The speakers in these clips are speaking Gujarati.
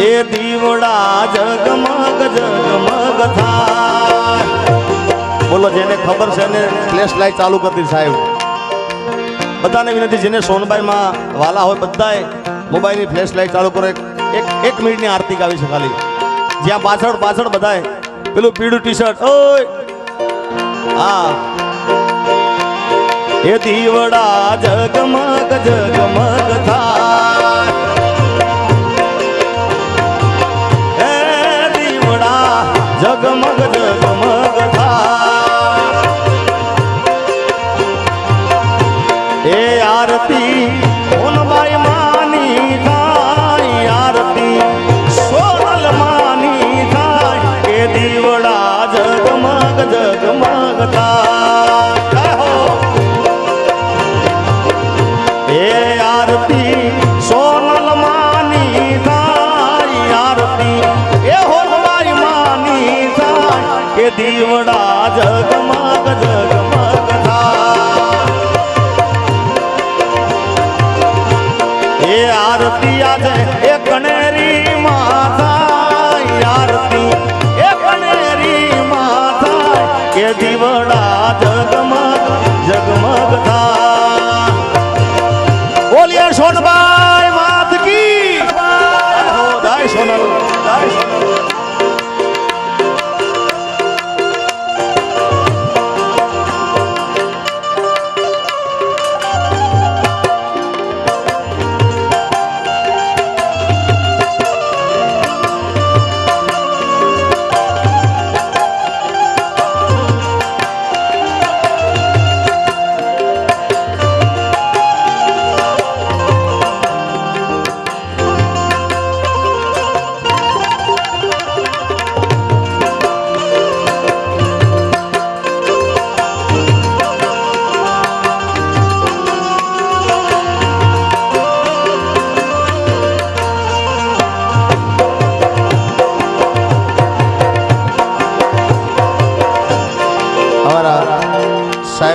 એ દીવડા જગમગ જગમગ થાય. બોલો, જેને ખબર છે ને ફ્લેશ લાઈટ ચાલુ કરતી સાહેબ. બધાને વિનંતી, જેને સોનબાઈમાં વાલા હોય બધાએ મોબાઈલની ફ્લેશ લાઈટ ચાલુ કરો. એક- એક મિનિટની આરતી ગાવી છે ખાલી. જ્યાં પાછળ પાછળ બધાએ પેલું પીળું ટી શર્ટ ઓય! હા. એ દીવડા જગમગ જગમગ થાય જગમગ જગમગ દીવડા જગમગ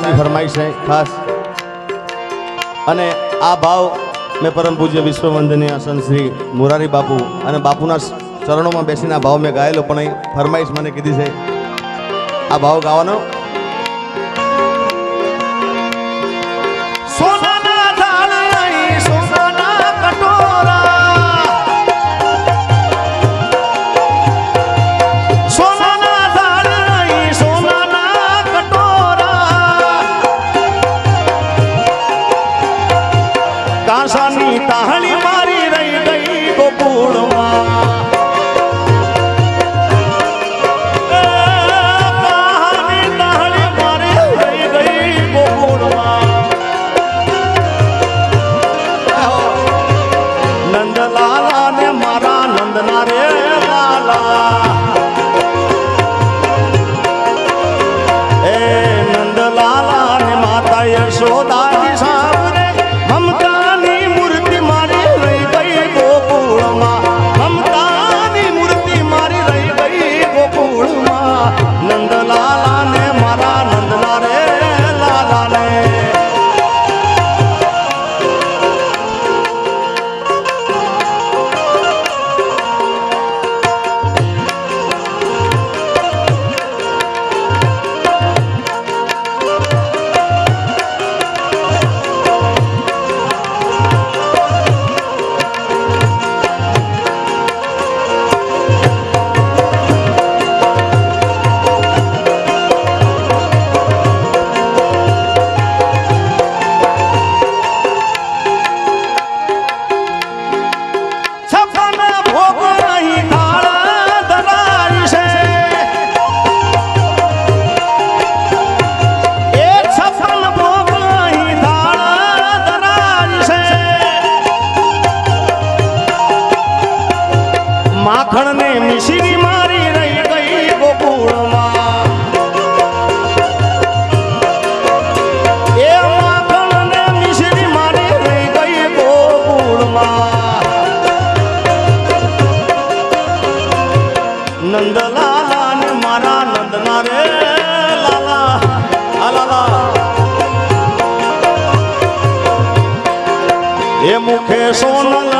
સાહેબની ફરમાઈશ છે, ખાસ. અને આ ભાવ મેં પરમ પૂજ્ય વિશ્વવંદનીય સંત શ્રી મોરારી બાપુ અને બાપુના ચરણોમાં બેસીને આ ભાવ મેં ગાયેલો, પણ અહીં ફરમાઈશ મને કીધી છે. આ ભાવ ગાવાનો. 冷得啦啦。એ મુખે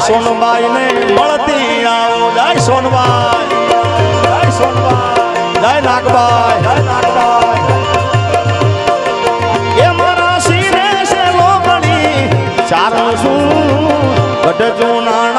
સોનબાઈ ને મળતી આવો. જય સોનબાઈ. જય સોનબાઈ. જય નાગબાઈ. જય નાગબાઈ. એ મારા શિરે છે લોગણી. ચારણ શું ગઢ નાણાની ના